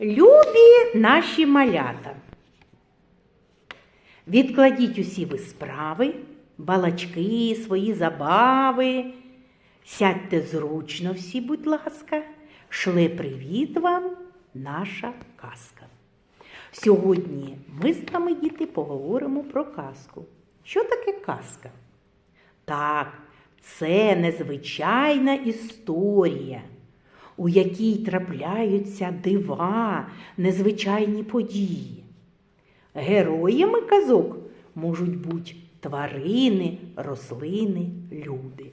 Любі наші малята. Відкладіть усі ви справи, балачки, свої забави. Сядьте зручно всі, будь ласка, шле привіт вам наша казка. Сьогодні ми з вами, діти, поговоримо про казку. Що таке казка? Так, це незвичайна історія, у якій трапляються дива, незвичайні події. Героями казок можуть бути тварини, рослини, люди.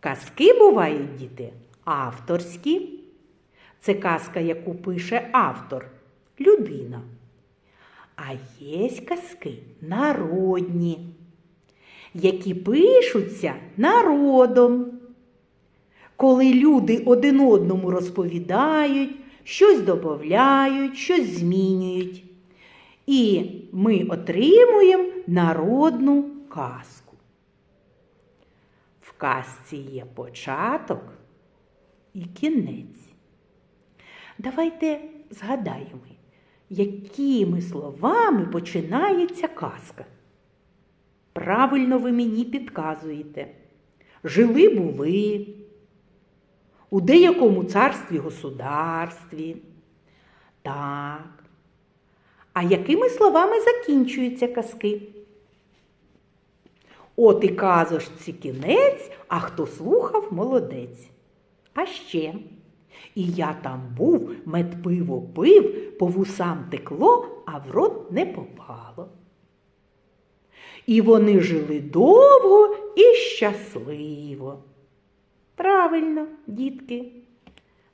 Казки бувають, діти, авторські. Це казка, яку пише автор, людина. А є казки народні, які пишуться народом. Коли люди один одному розповідають, щось додають, щось змінюють. І ми отримуємо народну казку. В казці є початок і кінець. Давайте згадаємо, якими словами починається казка. Правильно ви мені підказуєте. Жили були у деякому царстві государстві. Так. А якими словами закінчуються казки? От і казочці кінець, а хто слухав, молодець. А ще. І я там був, мед пиво пив, по вусам текло, а в рот не попало. І вони жили довго і щасливо. Правильно, дітки,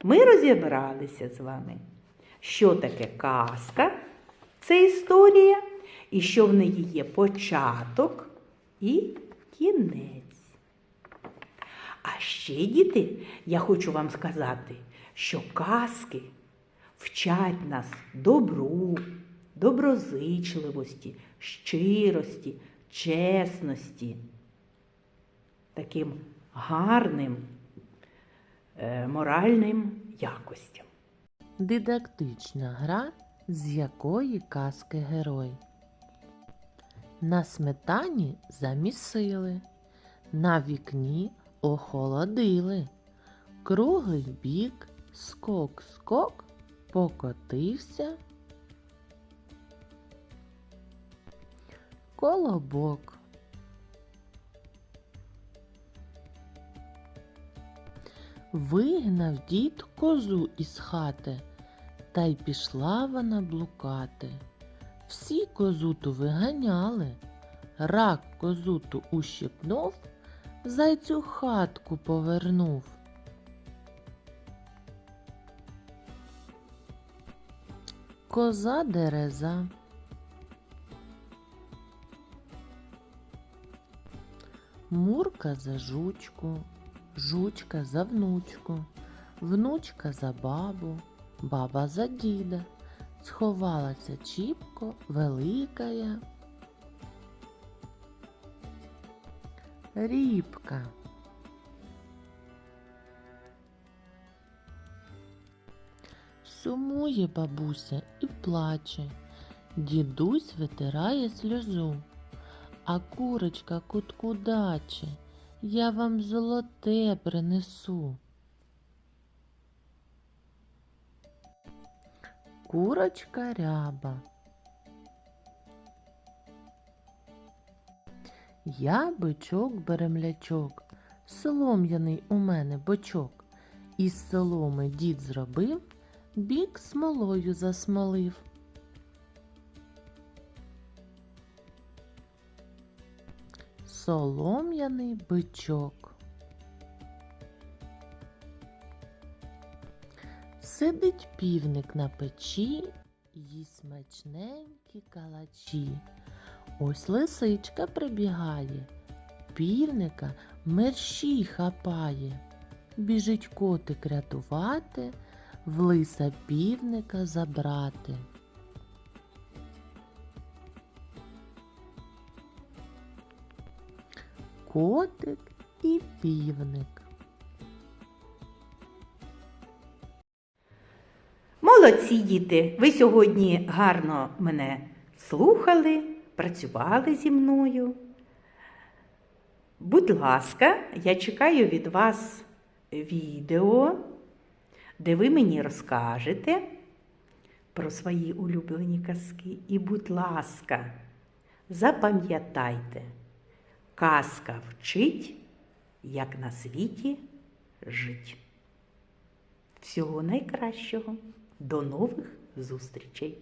ми розібралися з вами, що таке казка, це історія, і що в неї є початок і кінець. А ще, діти, я хочу вам сказати, що казки вчать нас добру, доброзичливості, щирості, чесності, таким гарним е, моральним якостям. Дидактична гра, з якої казки герой. На сметані замісили, на вікні охолодили. Круглий бік, скок-скок, покотився. Колобок. Вигнав дід козу із хати, та й пішла вона блукати. Всі козуту виганяли, рак козуту ущипнув, зайцю хатку повернув. Коза дереза. Мурка за жучку, жучка за внучку, внучка за бабу, баба за діда. Сховалася чіпко великая. Рібка. Сумує бабуся і плаче. Дідусь витирає сльозу. А курочка кутку даче, я вам золоте принесу. Курочка ряба. Я бичок беремлячок, солом'яний у мене бочок. Із соломи дід зробив, бік смолою засмолив. Солом'яний бичок. Сидить півник на печі, їсть смачненькі калачі. Ось лисичка прибігає, півника мерщій хапає. Біжить котик рятувати, в лиса півника забрати. Котик і півник. Молодці діти, ви сьогодні гарно мене слухали, працювали зі мною. Будь ласка, я чекаю від вас відео, де ви мені розкажете про свої улюблені казки. І, будь ласка, запам'ятайте, казка вчить, як на світі жить. Всього найкращого. До нових зустрічей!